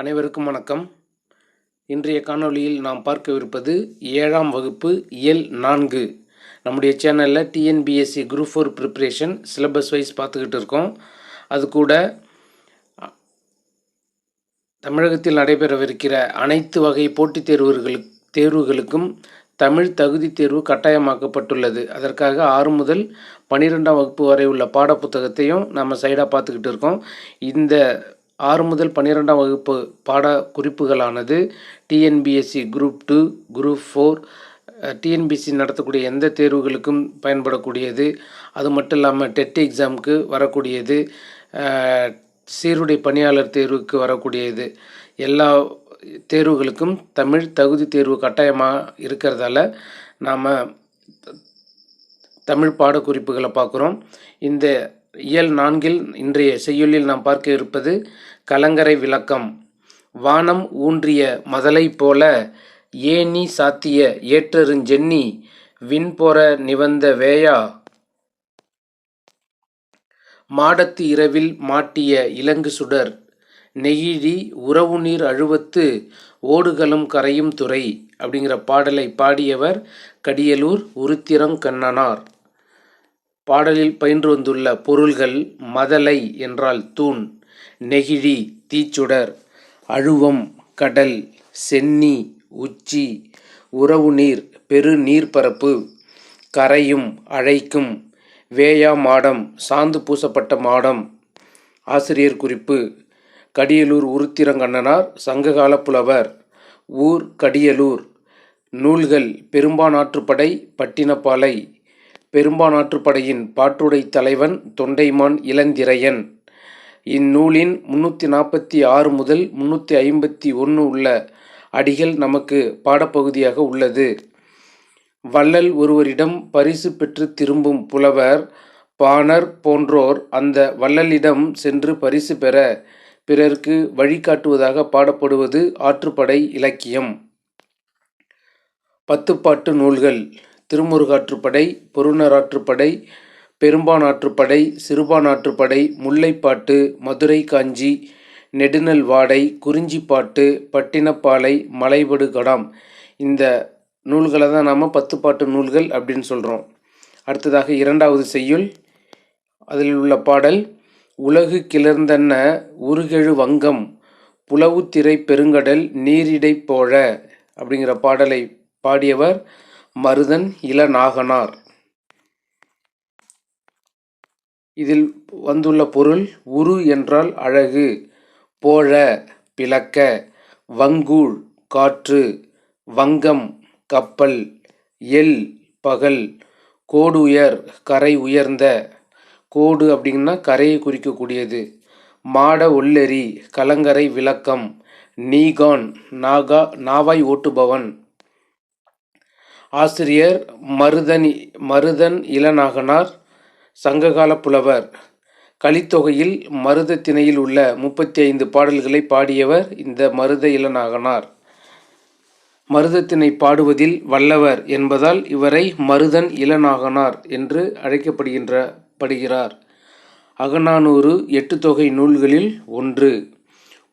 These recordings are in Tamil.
அனைவருக்கும் வணக்கம். இன்றைய காணொளியில் நாம் பார்க்கவிருப்பது ஏழாம் வகுப்பு எல் நான்கு. நம்முடைய சேனலில் TNPSC group four preparation syllabus wise பார்த்துக்கிட்டு இருக்கோம். அது கூட தமிழகத்தில் நடைபெறவிருக்கிற அனைத்து வகை போட்டித் தேர்வுகளுக்கு தேர்வுகளுக்கும் தமிழ் தகுதி தேர்வு கட்டாயமாக்கப்பட்டுள்ளது. அதற்காக ஆறு முதல் பன்னிரெண்டாம் வகுப்பு வரை உள்ள பாடப்புத்தகத்தையும் நம்ம சைடாக பார்த்துக்கிட்டு இருக்கோம். இந்த ஆறு முதல் பன்னிரெண்டாம் வகுப்பு பாட குறிப்புகளானது TNPSC group two group four TNPSC நடத்தக்கூடிய எந்த தேர்வுகளுக்கும் பயன்படக்கூடியது. அது மட்டும் இல்லாமல் டெட் எக்ஸாமுக்கு வரக்கூடியது. சீருடை பணியாளர் தேர்வுக்கு வரக்கூடியது. எல்லா தேர்வுகளுக்கும் தமிழ் தகுதி தேர்வு கட்டாயமாக இருக்கிறதால நாம் தமிழ் பாடக்குறிப்புகளை பார்க்குறோம். இந்த இயல் நான்கில் இன்றைய செய்யுளில் நாம் பார்க்க இருப்பது கலங்கரை விளக்கம். வானம் ஊன்றிய மதலை போல ஏனி சாத்திய ஏற்றருஞ்சென்னி விண்பொற நிவந்த வேயா? மாடத்து இரவில் மாட்டிய இலங்கு சுடர் நெகிழி உறவு நீர் அழுவத்து ஓடுகளும் கரையும் துறை அப்படிங்கிற பாடலை பாடியவர் கடியலூர் உருத்திரங்கண்ணனார் பாடலில் பயின்று வந்துள்ள பொருள்கள் மதலை என்றால் தூண். நெகிழி தீச்சுடர் அழுவம் கடல் சென்னி உச்சி உறவு நீர் பெரு கரையும் அழைக்கும் வேயா மாடம் சாந்து பூசப்பட்ட மாடம் ஆசிரியர் குறிப்பு கடியலூர் உருத்திரங்கண்ணனார் சங்ககால புலவர் ஊர் கடியலூர் நூல்கள் பெரும்பானாற்றுப்படை பட்டினப்பாலை பெரும்பானாற்றுப்படையின் பாட்டுடை தலைவன் தொண்டைமான் இளந்திரையன். இந்நூலின் முன்னூற்றி நாற்பத்தி ஆறு முதல் முன்னூற்றி ஐம்பத்தி ஒன்று உள்ள அடிகள் நமக்கு பாடப்பகுதியாக உள்ளது. வள்ளல் ஒருவரிடம் பரிசு பெற்று திரும்பும் புலவர் பாணர் போன்றோர் அந்த வள்ளலிடம் சென்று பரிசு பெற பிறர்க்கு வழிகாட்டுவதாக பாடப்படுவது ஆற்றுப்படை இலக்கியம். பத்துப்பாட்டு நூல்கள் திருமுருகாற்றுப்படை பொருணராற்றுப்படை பெரும்பானாற்றுப்படை சிறுபானாற்றுப்படை முல்லைப்பாட்டு மதுரை காஞ்சி நெடுநல் வாடை குறிஞ்சிப்பாட்டு பட்டினப்பாலை மலைபடு கடாம். இந்த நூல்களை தான் நாம் பத்துப்பாட்டு நூல்கள் அப்படின்னு சொல்கிறோம் அடுத்ததாக இரண்டாவது செய்யுள். அதில் உள்ள பாடல் உலகு கிளர்ந்தன்ன உருகெழு வங்கம் புலவுத்திரை பெருங்கடல் நீரிடை போழ அப்படிங்கிற பாடலை பாடியவர் மருதன் இளநாகனார். இதில் வந்துள்ள பொருள் உரு என்றால் அழகு போழ பிளக்க வங்கூழ் காற்று வங்கம் கப்பல் எல் பகல் கோடு உயர் கரை உயர்ந்த கோடு அப்படின்னா கரையை குறிக்கக்கூடியது மாட ஒல்லெறி கலங்கரை விளக்கம் நீகான் நாகா நாவாய் ஓட்டுபவன். ஆசிரியர் மருதன் மருதன் இளநாகனார் சங்ககால புலவர். கலித்தொகையில் மருத திணையில் உள்ள முப்பத்தி ஐந்து பாடல்களை பாடியவர் இந்த மருத இளநாகனார். மருதத்தினை பாடுவதில் வல்லவர் என்பதால் இவரை மருதன் இளநாகனார் என்று அழைக்கப்படுகின்ற படுகிறார் அகநானூறு எட்டு தொகை நூல்களில் ஒன்று.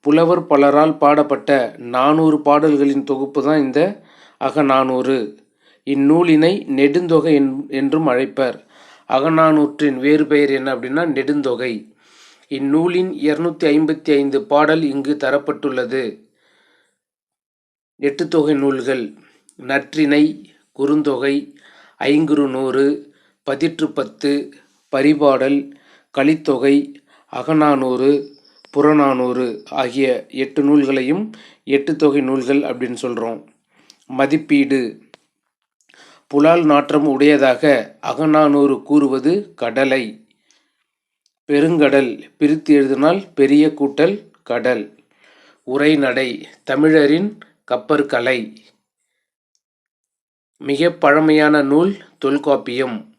புலவர் பலரால் பாடப்பட்ட நானூறு பாடல்களின் தொகுப்பு தான் இந்த அகநானூறு. இந்நூலினை நெடுந்தொகை என்- என்றும் அழைப்பர். அகநானூற்றின் வேறு பெயர் என்ன அப்படின்னா நெடுந்தொகை. இந்நூலின் இருநூத்தி ஐம்பத்தி ஐந்து பாடல் இங்கு தரப்பட்டுள்ளது. எட்டுத்தொகை நூல்கள். நற்றிணை குறுந்தொகை ஐங்குறு நூறு பதிற்று பத்து பரிபாடல் கலித்தொகை அகநானூறு புறநானூறு ஆகிய எட்டு நூல்களையும் எட்டு தொகை நூல்கள் அப்படின்னு சொல்கிறோம் மதிப்பீடு. புலால் நாற்றம் உடையதாக அகநானூறு கூறுவது கடலை. பெருங்கடல் பிரித்து எழுதினால் பெரிய கூட்டல் கடல். உரைநடை தமிழரின் கப்பற்கலை. மிக பழமையான நூல் தொல்காப்பியம்.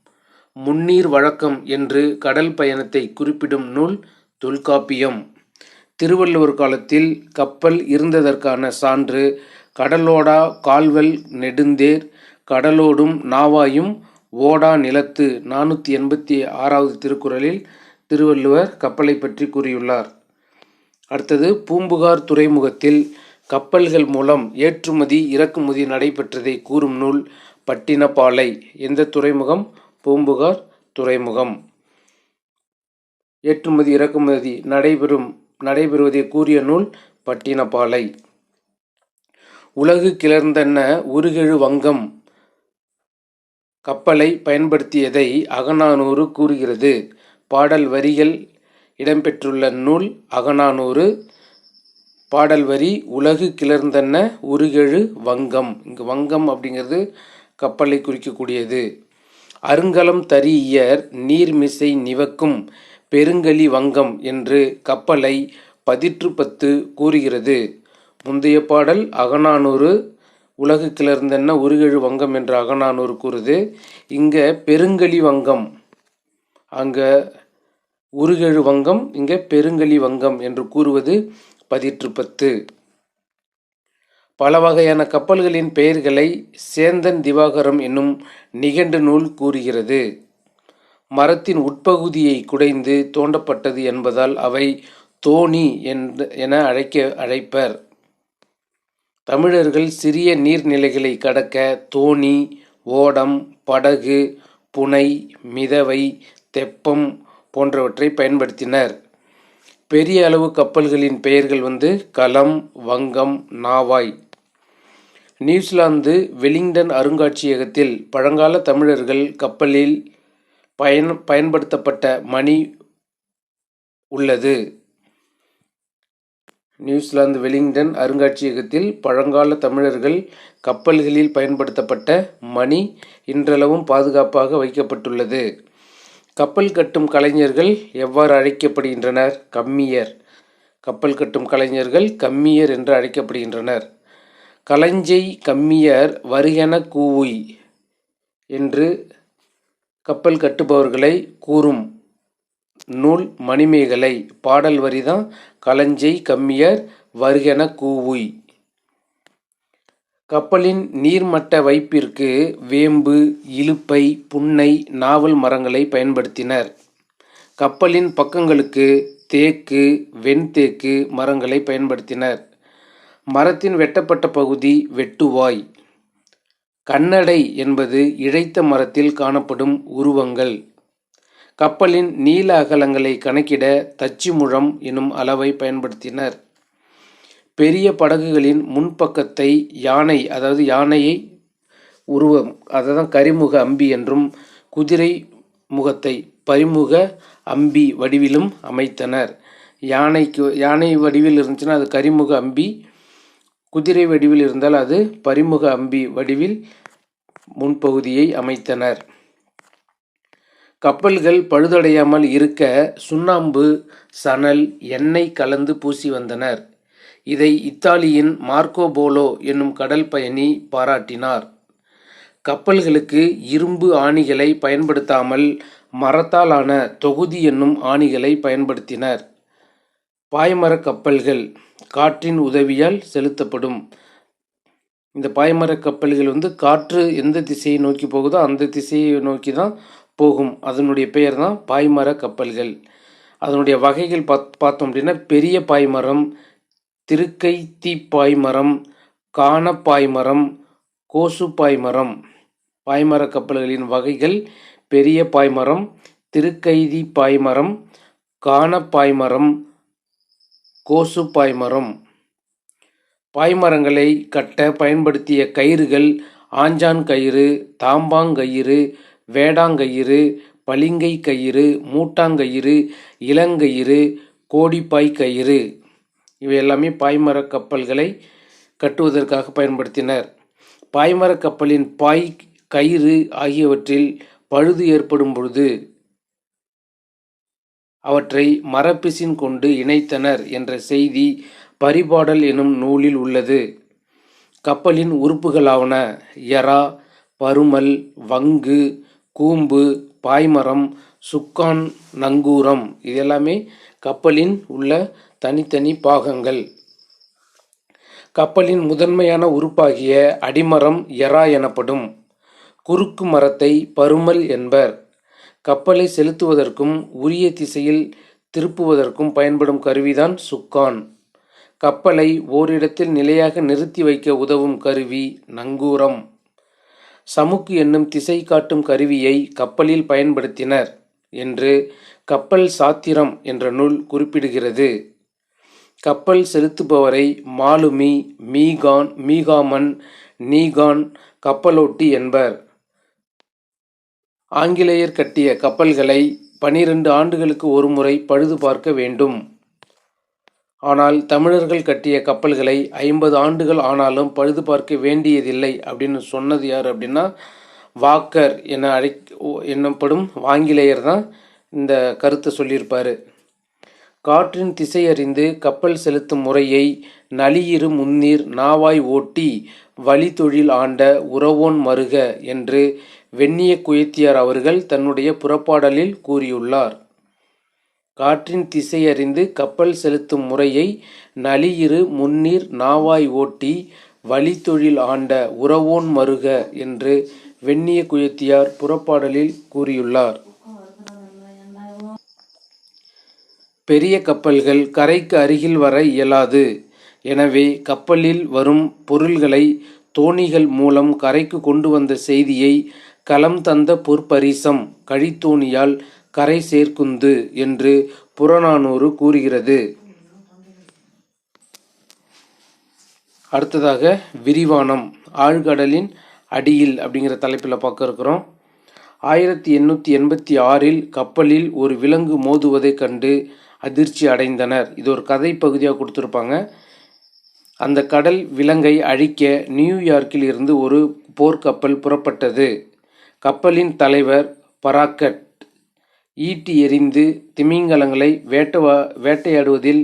முன்னீர் வழக்கம் என்று கடல் பயணத்தை குறிப்பிடும் நூல் தொல்காப்பியம். திருவள்ளுவர் காலத்தில் கப்பல் இருந்ததற்கான சான்று கடலோடா கால்வல் நெடுந்தேர் கடலோடும் நாவாயும் ஓடா நிலத்து நானூற்றி எண்பத்தி ஆறாவது திருக்குறளில் திருவள்ளுவர் கப்பலை பற்றி கூறியுள்ளார். அடுத்தது பூம்புகார் துறைமுகத்தில் கப்பல்கள் மூலம் ஏற்றுமதி இறக்குமதி நடைபெற்றதை கூறும் நூல் பட்டினப்பாலை. எந்த துறைமுகம்? பூம்புகார் துறைமுகம். ஏற்றுமதி இறக்குமதி நடைபெறும் நடைபெறுவதை கூறிய நூல் பட்டினப்பாலை. உலகு கிளர்ந்தென்ன உருகெழு வங்கம் கப்பலை பயன்படுத்தியதை அகநானூறு கூறுகிறது. பாடல் வரிகள் இடம்பெற்றுள்ள நூல் அகநானூறு. பாடல் வரி உலகு கிளர்ந்தன உருகெழு வங்கம். இங்கு வங்கம் அப்படிங்கிறது கப்பலை குறிக்கக்கூடியது. அருங்கலம் தரியர் நீர்மிசை நிவக்கும் பெருங்கலி வங்கம் என்று கப்பலை பதிற்று பத்து கூறுகிறது. முந்தைய பாடல் அகநானூறு. உலகு கிளர்ந்தென்ன உருகெழு வங்கம் என்ற அகநானூறு கூறுது இங்கே பெருங்கலி வங்கம். அங்கே உருகெழு வங்கம் இங்கே பெருங்கலி வங்கம் என்று கூறுவது பதிற்று பத்து பல வகையான கப்பல்களின் பெயர்களை சேந்தன் திவாகரம் என்னும் நிகண்டு நூல் கூறுகிறது. மரத்தின் உட்பகுதியை குடைந்து தோண்டப்பட்டது என்பதால் அவை தோணி என்று என அழைக்க அழைப்பர். தமிழர்கள் சிறிய நீர்நிலைகளை கடக்க தோணி ஓடம் படகு புனை மிதவை தெப்பம் போன்றவற்றை பயன்படுத்தினர். பெரிய அளவு கப்பல்களின் பெயர்கள் வந்து கலம் வங்கம் நாவாய். நியூசிலாந்து வெலிங்டன் அருங்காட்சியகத்தில் பழங்கால தமிழர்கள் கப்பலில் பயன் பயன்படுத்தப்பட்ட மணி உள்ளது. நியூசிலாந்து வெலிங்டன் அருங்காட்சியகத்தில் பழங்கால தமிழர்கள் கப்பல்களில் பயன்படுத்தப்பட்ட மணி இன்றளவும் பாதுகாப்பாக வைக்கப்பட்டுள்ளது. கப்பல் கட்டும் கலைஞர்கள் எவ்வாறு அழைக்கப்படுகின்றனர்? கம்மியர். கப்பல் கட்டும் கலைஞர்கள் கம்மியர் என்று அழைக்கப்படுகின்றனர். கலஞ்சை கம்மியர் வருகென கூவுய் என்று கப்பல் கட்டுபவர்களை கூறும். நூல் மணிமேகலை. பாடல் வரிதான் களஞ்சை கம்மியர் வருகென கூவுய் கப்பலின் நீர்மட்ட வைப்பிற்கு வேம்பு இலுப்பை புன்னை நாவல் மரங்களை பயன்படுத்தினர். கப்பலின் பக்கங்களுக்கு தேக்கு வெண்தேக்கு மரங்களை பயன்படுத்தினர். மரத்தின் வெட்டப்பட்ட பகுதி வெட்டுவாய். கண்ணடை என்பது இழைத்த மரத்தில் காணப்படும் உருவங்கள். கப்பலின் நீள அகலங்களை கணக்கிட தச்சு முழம் எனும் அளவை பயன்படுத்தினர். பெரிய படகுகளின் முன்பக்கத்தை யானை அதாவது யானையை உருவம் அதுதான் கரிமுக அம்பி என்றும் குதிரை முகத்தை பரிமுக அம்பி வடிவிலும் அமைத்தனர். யானைக்கு யானை வடிவில் இருந்துச்சுன்னா அது கரிமுக அம்பி குதிரை வடிவில் இருந்தால் அது பரிமுக அம்பி வடிவில் முன்பகுதியை அமைத்தனர். கப்பல்கள் பழுதடையாமல் இருக்க சுண்ணாம்பு சணல் எண்ணெய் கலந்து பூசி வந்தனர். இதை இத்தாலியின் மார்க்கோ போலோ என்னும் கடல் பயணி பாராட்டினார். கப்பல்களுக்கு இரும்பு ஆணிகளை பயன்படுத்தாமல் மரத்தாலான தொகுதி என்னும் ஆணிகளை பயன்படுத்தினர். பாய்மரக் கப்பல்கள் காற்றின் உதவியால் செலுத்தப்படும். இந்த பாய்மரக் கப்பல்கள் வந்து காற்று எந்த திசையை நோக்கி போகுதோ அந்த திசையை நோக்கி தான் போகும். அதனுடைய பெயர் தான் பாய்மர கப்பல்கள். அதனுடைய வகைகள் பாத் பார்த்தோம் அப்படின்னா பெரிய பாய்மரம் திருக்கை தீப்பாய்மரம் காணப்பாய்மரம் கோசு பாய்மரம். பாய்மர கப்பல்களின் வகைகள் பெரிய பாய்மரம் திருக்கைதி பாய்மரம் காணப்பாய்மரம் கோசு பாய்மரம். பாய்மரங்களை கட்ட பயன்படுத்திய கயிறுகள் ஆஞ்சான் கயிறு தாம்பாங்கயிறு வேடாங்கயிறு பளிங்கை கயிறு மூட்டாங்கயிறு இளங்கயிறு கோடிப்பாய் கயிறு இவை எல்லாமே பாய்மரக் கப்பல்களை கட்டுவதற்காக பயன்படுத்தினர். பாய்மரக் கப்பலின் பாய் கயிறு ஆகியவற்றில் பழுது ஏற்படும் பொழுது அவற்றை மரப்பிசின் கொண்டு இணைத்தனர் என்ற செய்தி பரிபாடல் எனும் நூலில் உள்ளது. கப்பலின் உறுப்புகளாவன எரா பருமல் வங்கு கூம்பு பாய்மரம் சுக்கான் நங்கூரம் இதெல்லாமே கப்பலின் உள்ள தனித்தனி பாகங்கள். கப்பலின் முதன்மையான உறுப்பாகிய அடிமரம் எரா எனப்படும். குறுக்கு மரத்தை பருமல் என்பர். கப்பலை செலுத்துவதற்கும் உரிய திசையில் திருப்புவதற்கும் பயன்படும் கருவிதான் சுக்கான். கப்பலை ஓரிடத்தில் நிலையாக நிறுத்தி வைக்க உதவும் கருவி நங்கூரம். சமுக்கு என்னும் திசை காட்டும் கருவியை கப்பலில் பயன்படுத்தினர் என்று கப்பல் சாத்திரம் என்ற நூல் குறிப்பிடுகிறது. கப்பல் செலுத்துபவரை மாலுமி மீகான் மீகாமன் நீகான் கப்பலோட்டி என்பர். ஆங்கிலேயர் கட்டிய கப்பல்களை பனிரெண்டு ஆண்டுகளுக்கு ஒருமுறை பழுது பார்க்க வேண்டும். ஆனால் தமிழர்கள் கட்டிய கப்பல்களை ஐம்பது ஆண்டுகள் ஆனாலும் பழுது பார்க்க வேண்டியதில்லை அப்படின்னு சொன்னது யார் அப்படின்னா வாக்கர் என அழை என்னப்படும் ஆங்கிலேயர் தான் இந்த கருத்தை சொல்லியிருப்பார். காற்றின் திசை அறிந்து கப்பல் செலுத்தும் முறையை நளியிரு முன்னீர் நாவாய் ஓட்டி வழித்தொழில் ஆண்ட உறவோன் மருக என்று வெண்ணிய குயத்தியார் அவர்கள் தன்னுடைய புறப்பாடலில் கூறியுள்ளார். காற்றின் திசையறிந்து கப்பல் செலுத்தும் முறையை நளியிரு முன்னீர் நாவாய் ஓட்டி வழித்தொழில் ஆண்ட உறவோன் மருக என்று வெண்ணிய குயத்தியார் புறப்பாடலில் கூறியுள்ளார். பெரிய கப்பல்கள் கரைக்கு அருகில் வர இயலாது. எனவே கப்பலில் வரும் பொருள்களை தோணிகள் மூலம் கரைக்கு கொண்டு வந்த செய்தியை களம் தந்த பொற்பரிசம் கழித்தோணியால் கரை சேர்க்குந்து என்று புறநானூறு கூறுகிறது. அடுத்ததாக விரிவானம் ஆழ்கடலின் அடியில் அப்படிங்கிற தலைப்பில் பார்க்க இருக்கிறோம். ஆயிரத்தி எண்ணூற்றி எண்பத்தி ஆறில் கப்பலில் ஒரு விலங்கு மோதுவதைக் கண்டு அதிர்ச்சி அடைந்தனர். இது ஒரு கதை பகுதியாக கொடுத்துருப்பாங்க. அந்த கடல் விலங்கை அழிக்க நியூயார்க்கில் இருந்து ஒரு போர்க்கப்பல் புறப்பட்டது. கப்பலின் தலைவர் பராக்கட் ஈட்டி எறிந்து திமிங்கலங்களை வேட்டவா வேட்டையாடுவதில்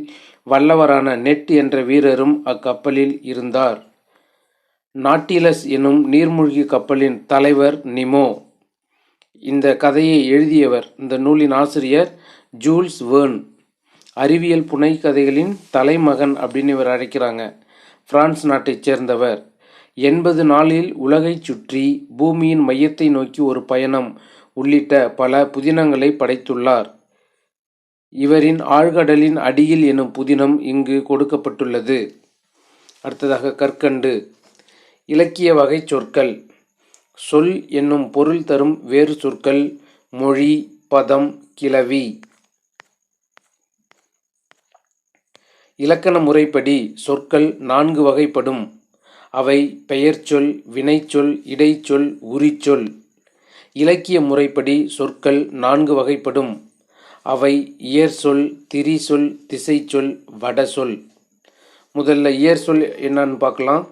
வல்லவரான நெட் என்ற வீரரும் அக்கப்பலில் இருந்தார். நாட்டிலஸ் எனும் நீர்மூழ்கி கப்பலின் தலைவர் நிமோ. இந்த கதையை எழுதியவர் இந்த நூலின் ஆசிரியர் ஜூல்ஸ் வேர்ன். அறிவியல் புனை கதைகளின் தலைமகன் அப்படின்னு இவர் அழைக்கிறாங்க. பிரான்ஸ் நாட்டைச் சேர்ந்தவர். எண்பது நாளில் உலகைச் சுற்றி பூமியின் மையத்தை நோக்கி ஒரு பயணம் உள்ளிட்ட பல புதினங்களை படைத்துள்ளார். இவரின் ஆழ்கடலின் அடியில் எனும் புதினம் இங்கு கொடுக்கப்பட்டுள்ளது. அடுத்ததாக கற்கண்டு. இலக்கிய வகை சொற்கள். சொல் என்னும் பொருள் தரும் வேறு சொற்கள் மொழி பதம் கிளவி. இலக்கண முறைப்படி சொற்கள் நான்கு வகைப்படும். அவை பெயர்ச்சொல் வினைச்சொல் இடைச்சொல் உரிச்சொல். இலக்கிய முறைப்படி சொற்கள் நான்கு வகைப்படும். அவை இயற்சொல் திரிசொல் திசைச்சொல் வடசொல். முதல்ல இயற்சொல் என்னன்னு பார்க்கலாம்.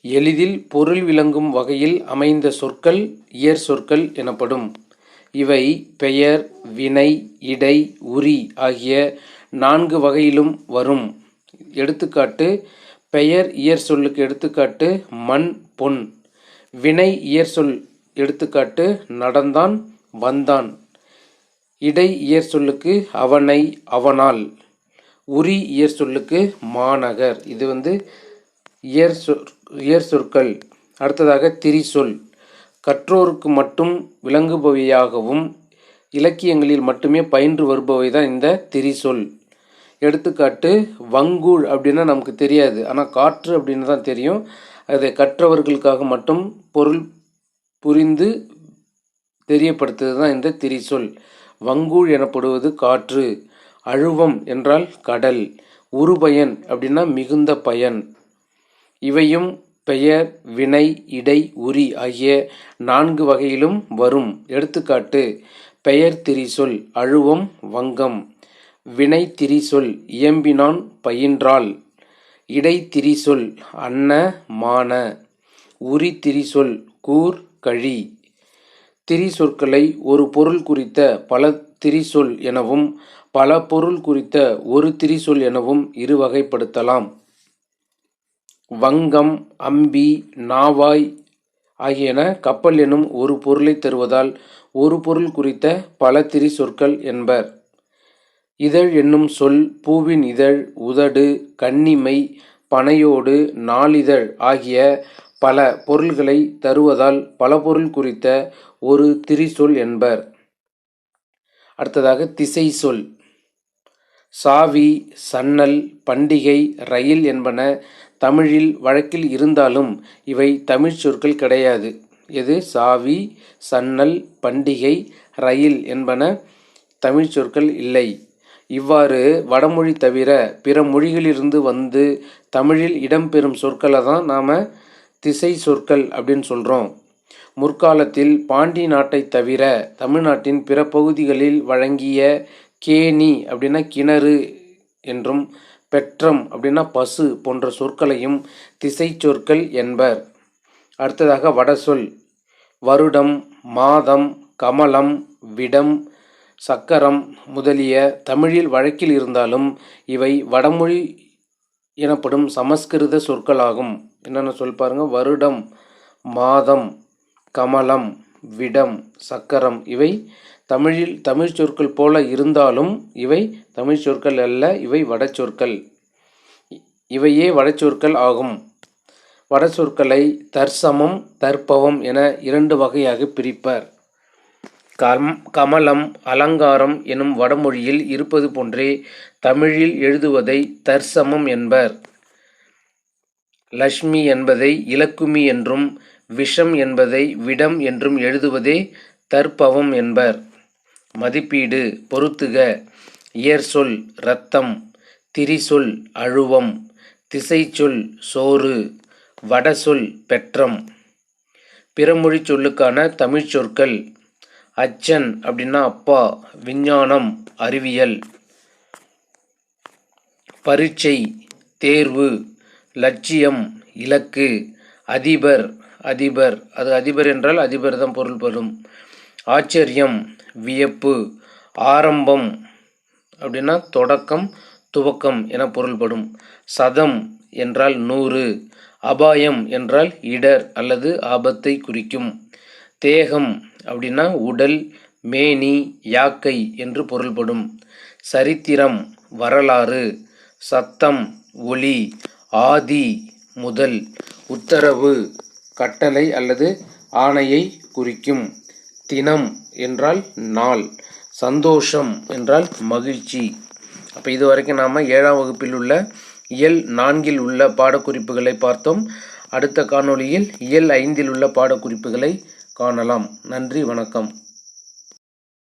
எளிதில் பொருள் விளங்கும் வகையில் அமைந்த சொற்கள் இயற் சொற்கள் எனப்படும். இவை பெயர் வினை இடை உரி ஆகிய நான்கு வகையிலும் வரும். எடுத்துக்காட்டு பெயர் இயற் சொல்லுக்கு எடுத்துக்காட்டு மண் பொன். வினை இயற்சொல் எடுத்துக்காட்டு நடந்தான் வந்தான். இடை இயற் சொல்லுக்கு அவனை அவனால். உரி இயற் சொல்லுக்கு மாநகர். இது வந்து இயற் சொற் இயற் சொற்கள் அடுத்ததாக திரிசொல். கற்றோருக்கு மட்டும் விளங்குபவையாகவும் இலக்கியங்களில் மட்டுமே பயின்று வருபவை தான் இந்த திரிசொல். எடுத்துக்காட்டு வங்கூழ் அப்படின்னா நமக்கு தெரியாது. ஆனால் காற்று அப்படின்னு தான் தெரியும். அதை கற்றவர்களுக்காக மட்டும் பொருள் புரிந்து தெரியப்படுத்துவது தான் இந்த திரிசொல். வங்கூழ் எனப்படுவது காற்று அழுவம் என்றால் கடல் உருபயன் அப்படின்னா மிகுந்த பயன். இவையும் பெயர் வினை இடை உரி ஆகிய நான்கு வகையிலும் வரும். எடுத்துக்காட்டு பெயர் திரிசொல் அழுவம் வங்கம். வினை திரிசொல் இயம்பினான் பயின்றாள் இடைத்திரிசொல் அன்ன மான. உரித்திரிசொல் கூர் கழி. திரிசொற்களை ஒரு பொருள் குறித்த பல திரிசொல் எனவும் பல பொருள் குறித்த ஒரு திரிசொல் எனவும் இரு வகைப்படுத்தலாம். வங்கம் அம்பி நாவாய் ஆகியன கப்பல் எனும் ஒரு பொருளை தருவதால் ஒரு பொருள் குறித்த பல திரி சொற்கள் என்பர். இதழ் என்னும் சொல் பூவின் இதழ் உதடு கன்னிமை பனையோடு நாளிதழ் ஆகிய பல பொருள்களை தருவதால் பல பொருள் குறித்த ஒரு திரிசொல் என்பர். அடுத்ததாக திசை சொல். சாவி சன்னல் பண்டிகை ரயில் என்பன தமிழில் வழக்கில் இருந்தாலும் இவை தமிழ்ச் சொற்கள் கிடையாது. எது? சாவி சன்னல் பண்டிகை ரயில் என்பன தமிழ் சொற்கள் இல்லை. இவ்வாறு வடமொழி தவிர பிற மொழிகளிலிருந்து வந்து தமிழில் இடம்பெறும் சொற்களை தான் நாம் திசை சொற்கள் அப்படின்னு சொல்கிறோம் முற்காலத்தில் பாண்டி நாட்டை தவிர தமிழ்நாட்டின் பிற பகுதிகளில் வழங்கிய கேணி அப்படின்னா கிணறு என்றும் பெற்றம் அப்படின்னா பசு போன்ற சொற்களையும் திசை சொற்கள் என்பர். அடுத்ததாக வடசொல் வருடம் மாதம் கமலம் விடம் சக்கரம் முதலிய தமிழில் வழக்கில் இருந்தாலும் இவை வடமொழி எனப்படும் சமஸ்கிருத சொற்களாகும். என்னென்ன சொல் பாருங்கள் வருடம் மாதம் கமலம் விடம் சக்கரம் இவை தமிழில் தமிழ் சொற்கள் போல இருந்தாலும் இவை தமிழ் சொற்கள் அல்ல இவை வடச்சொற்கள் இவையே வடச்சொற்கள் ஆகும். வடச்சொற்களை தற்சமம் தற்பவம் என இரண்டு வகையாக பிரிப்பர். கம் கமலம் அலங்காரம் எனும் வடமொழியில் இருப்பது போன்றே தமிழில் எழுதுவதை தற்சமம் என்பர். லக்ஷ்மி என்பதை இலக்குமி என்றும் விஷம் என்பதை விடம் என்றும் எழுதுவதே தற்பவம் என்பர். மதிப்பீடு பொருத்துக இயற்சொல் இரத்தம் திரிசொல் அழுவம் திசைச்சொல் சோறு வடசொல் பெற்றம். பிறமொழி சொல்லுக்கான தமிழ்ச் சொற்கள் அச்சன் அப்படின்னா அப்பா விஞ்ஞானம் அறிவியல். பரீட்சை தேர்வு லட்சியம் இலக்கு அதிபர் அதிபர். அது அதிபர் என்றால் அதிபர் தான் பொருள்படும். ஆச்சரியம் வியப்பு ஆரம்பம் அப்படின்னா தொடக்கம் துவக்கம் என பொருள்படும். சதம் என்றால் நூறு. அபாயம் என்றால் இடர் அல்லது ஆபத்தை குறிக்கும். தேகம் அப்படின்னா உடல் மேனி யாக்கை என்று பொருள்படும். சரித்திரம் வரலாறு சத்தம் ஒளி ஆதி முதல் உத்தரவு கட்டளை அல்லது ஆணையை குறிக்கும். தினம் என்றால் நாள் சந்தோஷம் என்றால் மகிழ்ச்சி. அப்போ இது வரைக்கும் நாம் ஏழாம் வகுப்பில் உள்ள இயல் நான்கில் உள்ள பாடக்குறிப்புகளை பார்த்தோம். அடுத்த காணொளியில் இயல் ஐந்தில் உள்ள பாடக்குறிப்புகளை காணலாம். நன்றி வணக்கம்.